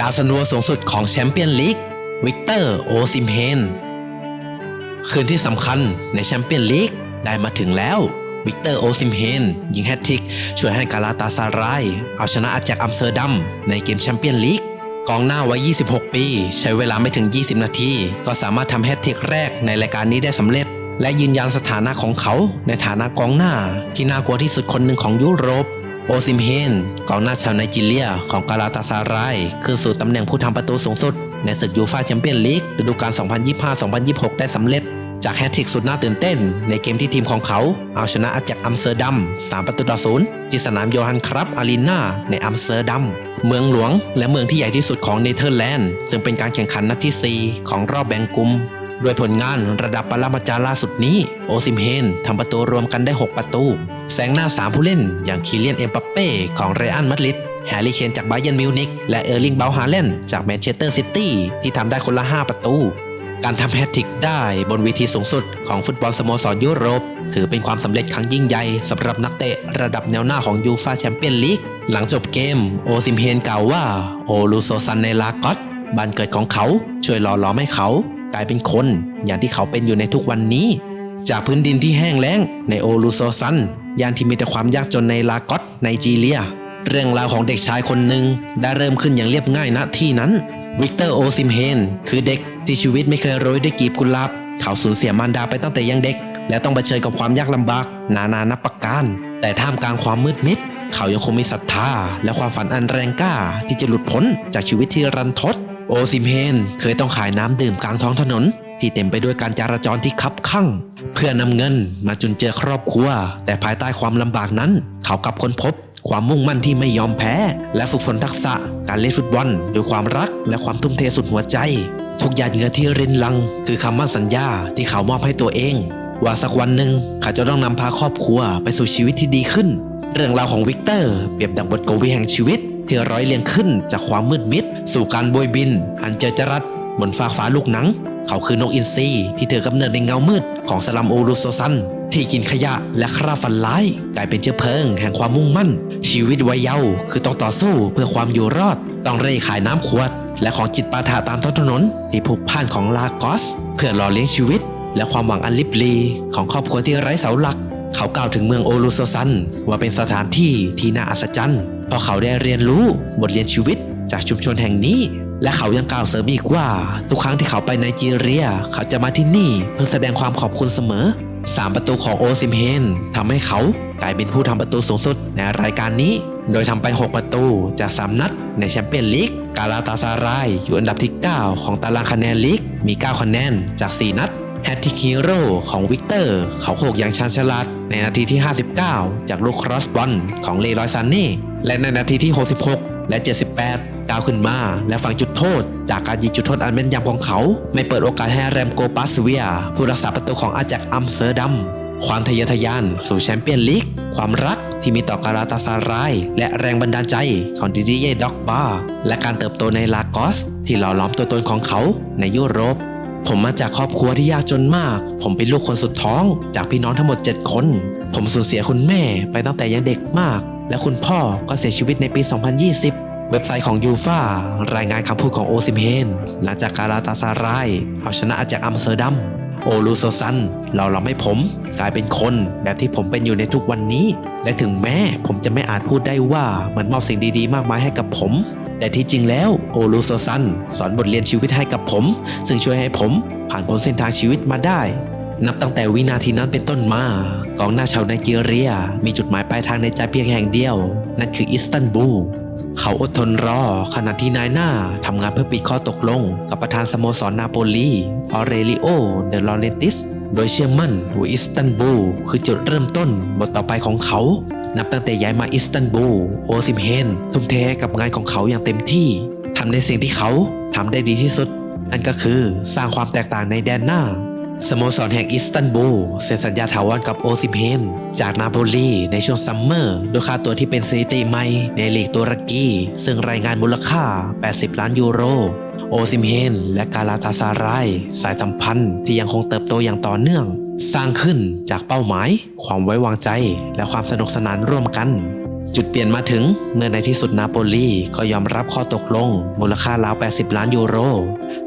ดาวซันโวสูงสุดของแชมเปี้ยนลีกวิกเตอร์โอซิมเฮนคืนที่สำคัญในแชมเปี้ยนลีกได้มาถึงแล้ววิกเตอร์โอซิมเฮนยิงแฮตทริก ช่วยให้กาลาตาซาราย เอาชนะอาแจกอัมเตอร์ดัมในเกมแชมเปี้ยนลีกกองหน้าวัย 26 ปี ใช้เวลาไม่ถึง 20 นาที ก็สามารถทำแฮตทริกแรกในรายการนี้ได้สำเร็จ และยืนยันสถานะของเขาในฐานะกองหน้า ที่น่ากลัวที่สุดคนหนึ่งของยุโรป โอซิมเฮนกองหน้าชาวไนจีเรียของกาลาตาซารายขึ้นสู่ตำแหน่งผู้ทำประตูสูงสุด ในศึกยูฟาแชมเปี้ยนลีกฤดูกาล 2025-2026 ได้สำเร็จ จากแฮตทริกสุดน่าตื่นเต้น ในเกมที่ทีมของเขาเอาชนะอาแจกอัมสเตอร์ดัม 3 ประตูต่อศูนย์ที่สนามโยฮันครับอารีนาในอัมสเตอร์ดัม เมืองหลวง และเมืองที่ใหญ่ที่สุดของเนเธอร์แลนด์ซึ่งเป็นการแข่งขันนัดที่ 4 ของรอบแบ่งกลุ่มด้วยผลงานระดับปรมาจารย์ล่าสุดนี้ โอซิมเฮนทำประตูรวมกันได้ 6 ประตู แซงหน้า 3 ผู้เล่น อย่างคีเลียนเอ็มบัปเป้ของเรอัลมาดริดแฮร์รี่เคนจากไบเยร์นมิวนิกและเออร์ลิงเบลฮาเลนจากแมนเชสเตอร์ซิตี้ที่ทำได้คนละ 5 ประตู การทำแฮตทริกได้บนเวทีสูงสุดของฟุตบอลสโมสรยุโรป ถือเป็นความสำเร็จครั้งยิ่งใหญ่สำหรับนักเตะระดับแนวหน้าของยูฟาแชมเปี้ยนลีกหลังจบเกม โอซิมเฮนกล่าวว่าโอลูโซซันในลากอตบ้านเกิดของเขาช่วยหล่อหลอมให้เขา กลายเป็นคนอย่างที่เขาเป็นอยู่ในทุกวันนี้ จากพื้นดินที่แห้งแล้งในโอลูโซซันย่านที่มีแต่ความยากจนในลากอตไนจีเรีย เรื่องราวของเด็กชายคนหนึ่งได้เริ่มขึ้นอย่างเรียบง่ายณที่นั้น วิกเตอร์โอซิมเฮน คือเด็กที่ชีวิตไม่เคยโรยด้วยกีบกุหลาบ เขาสูญเสียมารดาไปตั้งแต่ยังเด็ก และต้องเผชิญกับความยากลำบากนานานับประการ แต่ท่ามกลางความมืดมิด เขายังคงมีศรัทธา และความฝันอันแรงกล้า ที่จะหลุดพ้นจากชีวิตที่รันทด โอซิมเฮน เคยต้องขายน้ำดื่มกลางท้องถนน ที่เต็มไปด้วยการจราจรที่คับข้าง เพื่อนำเงินมาจุนเจือครอบครัว แต่ภายใต้ความลำบากนั้น เขากลับค้นพบ ความมุ่งมั่นที่ไม่ยอมแพ้ และฝึกฝนทักษะการเล่นฟุตบอลด้วยความรักและความทุ่มเทสุดหัวใจ ทุกหยาดเหงื่อที่รินลัง คือคำมั่นสัญญาที่เขามอบให้ตัวเอง ว่าสักวันหนึ่งเขาจะต้องนำพาครอบครัวไปสู่ชีวิตที่ดีขึ้น เรื่องราวของวิกเตอร์เปรียบดังบทกวีแห่งชีวิตที่ร้อยเรียงขึ้นจากความมืดมิดสู่การโบยบิน อันเจอจรัสบนฟากฟ้าลูกหนัง เขาคือนกอินทรีที่ถือกำเนิดในเงามืดของสลัมโอรูโซซัน ที่กินขยะและคราบฝันร้าย กลายเป็นเชื้อเพลิงแห่งความมุ่งมั่น ชีวิตวัยเยาว์คือต้องต่อสู้เพื่อความอยู่รอด ต้องเร่ขายน้ำขวด และของจิตปาถาตามท้องถนน ที่ผูกพันของลากอส เพื่อหล่อเลี้ยงชีวิต และความหวังอันลิบลีของครอบครัวที่ไร้เสาหลัก เขากล่าวถึงเมืองโอลูโซซัน ว่าเป็นสถานที่ที่น่าอัศจรรย์เพราะเขาได้เรียนรู้บทเรียนชีวิตจากชุมชนแห่งนี้ และเขายังกล่าวเสริมอีกว่า ทุกครั้งที่เขาไปไนจีเรีย เขาจะมาที่นี่เพื่อแสดงความขอบคุณเสมอสามประตูของโอซิมเฮนทำให้เขากลายเป็นผู้ทำประตูสูงสุดในรายการนี้ โดยทำไป 6 ประตูจาก 3 นัดในแชมเปี้ยนลีก กาลาตาซารายอยู่อันดับที่ 9 ของตารางคะแนนลีก มี 9 คะแนนจาก 4 นัดแฮตติกฮีโร่ของวิกเตอร์ เขาโขกอย่างชาญฉลาดในนาทีที่ 59 จากลูกครอสบอลของเลรอยซานเน่ และในนาทีที่ 66 และ 78 ก้าวขึ้นมา และฝังจุดโทษ จากการยิงจุดโทษอันแม่นยำของเขา ไม่เปิดโอกาสให้แรมโกปาสเวีย ผู้รักษาประตูของอาแจกอัมเตอร์ดัมความทะเยอทะยานสู่แชมเปี้ยนลีก ความรักที่มีต่อกาลาตาซาราย และแรงบันดาลใจของดิดิเย่ด็อกบาและการเติบโตในลากอส ที่หล่อหลอมตัวตนของเขาในยุโรป ผมมาจากครอบครัวที่ยากจนมาก ผมเป็นลูกคนสุดท้อง จากพี่น้องทั้งหมด 7 คน ผมสูญเสียคุณแม่ไปตั้งแต่ยังเด็กมาก และคุณพ่อก็เสียชีวิตในปี 2020 เว็บไซต์ของยูฟารายงานคำพูดของโอซิมเฮนหลังจากกาลาตาซาราย เอาชนะอาจากอัมสเตอร์ดัม โอลูโซซัน เราเราให้ผม กลายเป็นคนแบบที่ผมเป็นอยู่ในทุกวันนี้ และถึงแม้ผมจะไม่อาจพูดได้ว่ามันมอบสิ่งดีๆ มากมายให้กับผม แต่ที่จริงแล้วโอลูโซซัน สอนบทเรียนชีวิตให้กับผม ซึ่งช่วยให้ผมผ่านพ้นเส้นทางชีวิตมาได้ นับตั้งแต่วินาทีนั้นเป็นต้นมากองหน้าชาวไนจีเรีย มีจุดหมายปลายทางในใจเพียงแห่งเดียว นั่นคืออิสตันบูล เขาอดทนรอขณะที่นายหน้าทำงานเพื่อปิดข้อตกลง กับประธานสโมสรนาโปลีออเรลิโอ เดลอเรนติส โดยเชื่อมั่นว่าอิสตันบูลคือจุดเริ่มต้นบทต่อไปของเขา นับตั้งแต่ย้ายมาอิสตันบูลโอซิมเฮนทุ่มเทกับงานของเขาอย่างเต็มที่ทำในสิ่งที่เขาทำได้ดีที่สุด นั่นก็คือสร้างความแตกต่างในแดนหน้า สโมสรแห่งอิสตันบูลเซ็นสัญญาถาวรกับโอซิเฮนจากนาโปลีในช่วงซัมเมอร์โดยค่าตัวที่เป็นสถิติใหม่ในลีกตุรกี ซึ่งรายงานมูลค่า 80 ล้านยูโร โอซิมเฮนและกาลาตาซาราย สายสัมพันธ์ที่ยังคงเติบโตอย่างต่อเนื่อง สร้างขึ้นจากเป้าหมาย ความไว้วางใจ และความสนุกสนานร่วมกัน จุดเปลี่ยนมาถึงเมื่อในที่สุดนาโปลีก็ยอมรับข้อตกลง มูลค่าราว 80 ล้านยูโร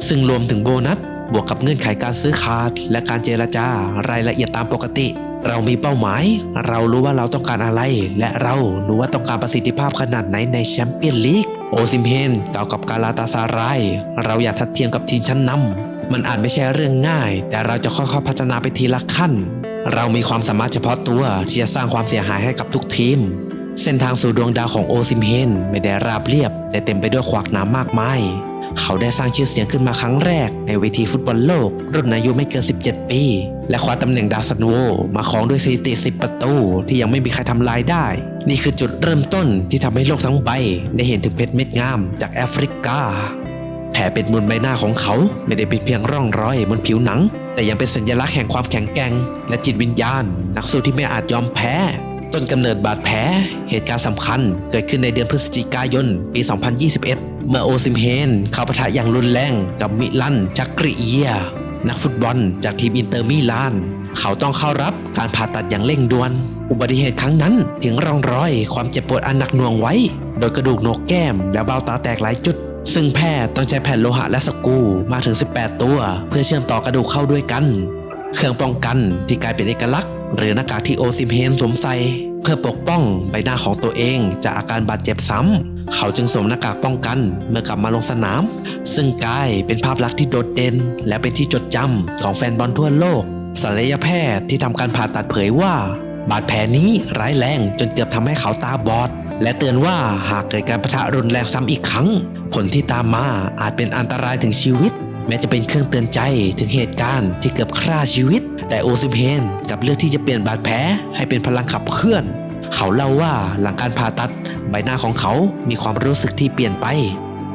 ซึ่งรวมถึงโบนัส บวกกับเงื่อนไขการซื้อขาด และการเจรจารายละเอียดตามปกติ เรามีเป้าหมาย เรารู้ว่าเราต้องการอะไร และเรารู้ว่าต้องการประสิทธิภาพขนาดไหนในแชมเปี้ยนลีกโอซิมเฮนกล่าวกับกาลาตาซาราย เราอยากทัดเทียมกับทีมชั้นนำมันอาจไม่ใช่เรื่องง่าย แต่เราจะค่อยๆพัฒนาไปทีละขั้น เรามีความสามารถเฉพาะตัวที่จะสร้างความเสียหายให้กับทุกทีม เส้นทางสู่ดวงดาวของโอซิมเฮนไม่ได้ราบเรียบ แต่เต็มไปด้วยขวากหนามมากมาย เขาได้สร้างชื่อเสียงขึ้นมาครั้งแรกในเวทีฟุตบอลโลก รุ่นอายุไม่เกิน 17 ปี และคว้าตำแหน่งดาวซันโวมาครองด้วยสถิติ 10 ประตู ที่ยังไม่มีใครทำลายได้ นี่คือจุดเริ่มต้นที่ทำให้โลกทั้งใบ ได้เห็นถึงเพชรเม็ดงามจากแอฟริกาแผลเป็นบนใบหน้าของเขาไม่ได้เป็นเพียงร่องรอยบนผิวหนัง แต่ยังเป็นสัญลักษณ์แห่งความแข็งแกร่ง และจิตวิญญาณ นักสู้ที่ไม่อาจยอมแพ้ ต้นกำเนิดบาดแผลเหตุการณ์สำคัญ เกิดขึ้นในเดือนพฤศจิกายน ปี 2021 เมื่อโอซิมเฮนเข้าปะทะอย่างรุนแรงกับมิลันจักริเอีย นักฟุตบอลจากทีมอินเตอร์มิลาน เขาต้องเข้ารับการผ่าตัดอย่างเร่งด่วน อุบัติเหตุครั้งนั้นถึงร่องรอยความเจ็บปวดอันหนักหน่วงไว้ โดยกระดูกโหนกแก้ม และเบ้าตาแตกหลายจุดซึ่งแพทย์ต้องใช้แผ่นโลหะและสกรูมาถึง 18 ตัว เพื่อเชื่อมต่อกระดูกเข้าด้วยกัน เครื่องป้องกันที่กลายเป็นเอกลักษณ์ หรือหน้ากากที่โอซิมเฮนสวมใส่เพื่อปกป้องใบหน้าของตัวเองจากอาการบาดเจ็บซ้ำ เขาจึงสวมหน้ากากป้องกันเมื่อกลับมาลงสนาม ซึ่งกลายเป็นภาพลักษณ์ที่โดดเด่นและเป็นที่จดจำของแฟนบอลทั่วโลกศัลยแพทย์ที่ทำการผ่าตัดเผยว่า บาดแผลนี้ร้ายแรงจนเกือบทำให้เขาตาบอด และเตือนว่าหากเกิดการปะทะรุนแรงซ้ำอีกครั้ง ผลที่ตามมาอาจเป็นอันตรายถึงชีวิต แม้จะเป็นเครื่องเตือนใจถึงเหตุการณ์ที่เกือบฆ่าชีวิต แต่โอซิเฮนกับเลือกที่จะเปลี่ยนบาดแผลให้เป็นพลังขับเคลื่อน เขาเล่าว่าหลังการผ่าตัดใบหน้าของเขามีความรู้สึกที่เปลี่ยนไป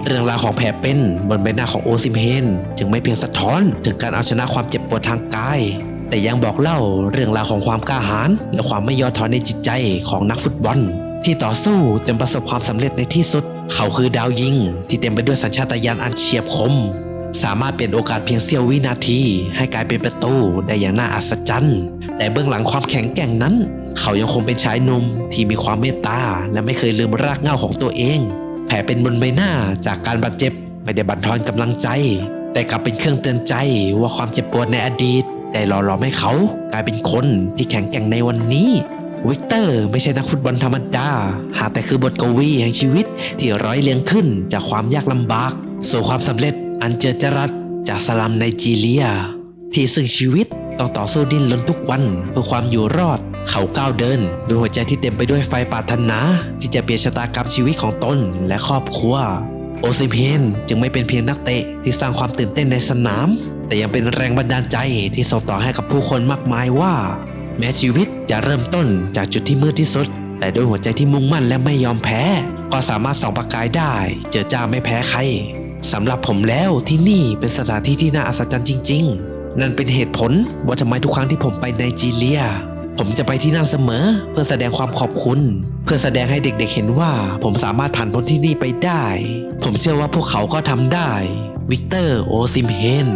เรื่องราวของแผลเป็นบนใบหน้าของโอซิเฮนจึงไม่เพียงสะท้อนถึงการเอาชนะความเจ็บปวดทางกาย แต่ยังบอกเล่าเรื่องราวของความกล้าหาญและความไม่ย่อท้อในจิตใจของนักฟุตบอล ที่ต่อสู้จนประสบความสำเร็จในที่สุด เขาคือดาวยิง ที่เต็มไปด้วยสัญชาตญาณอันเฉียบคม สามารถเปลี่ยนโอกาสเพียงเสี้ยววินาที ให้กลายเป็นประตูได้อย่างน่าอัศจรรย์ แต่เบื้องหลังความแข็งแกร่งนั้น เขายังคงเป็นชายหนุ่มที่มีความเมตตาและไม่เคยลืมรากเหง้าของตัวเอง แผลเป็นบนใบหน้าจากการบาดเจ็บไม่ได้บั่นทอนกำลังใจ แต่กลับเป็นเครื่องเตือนใจว่าความเจ็บปวดในอดีตได้หล่อหลอมให้เขา กลายเป็นคนที่แข็งแกร่งในวันนี้วิกเตอร์ไม่ใช่นักฟุตบอลธรรมดา หากแต่คือบทกวีแห่งชีวิตที่ร้อยเรียงขึ้นจากความยากลำบาก สู่ความสำเร็จ อันเจอจรัสจากสลัมไนจีเรีย ที่ซึ่งชีวิตต้องต่อสู้ดิ้นรนทุกวันเพื่อความอยู่รอด เขาก้าวเดินด้วยหัวใจที่เต็มไปด้วยไฟปรารถนา ที่จะเปลี่ยนชะตากรรมชีวิตของตนและครอบครัว โอซิเฮนจึงไม่เป็นเพียงนักเตะที่สร้างความตื่นเต้นในสนาม แต่ยังเป็นแรงบันดาลใจที่ส่งต่อให้กับผู้คนมากมายว่า แม้ชีวิตจะเริ่มต้นจากจุดที่มืดที่สุด แต่ด้วยหัวใจที่มุ่งมั่นและไม่ยอมแพ้ ก็สามารถส่องประกายได้ เจอจ้าไม่แพ้ใคร สำหรับผมแล้วที่นี่เป็นสถานที่ที่น่าอัศจรรย์จริง ๆ นั่นเป็นเหตุผลว่าทำไมทุกครั้งที่ผมไปไนจีเรีย ผมจะไปที่นั่นเสมอเพื่อแสดงความขอบคุณ เพื่อแสดงให้เด็กๆเห็นว่าผมสามารถผ่านพ้นที่นี่ไปได้ ผมเชื่อว่าพวกเขาก็ทำได้ วิกเตอร์ โอซิมเฮน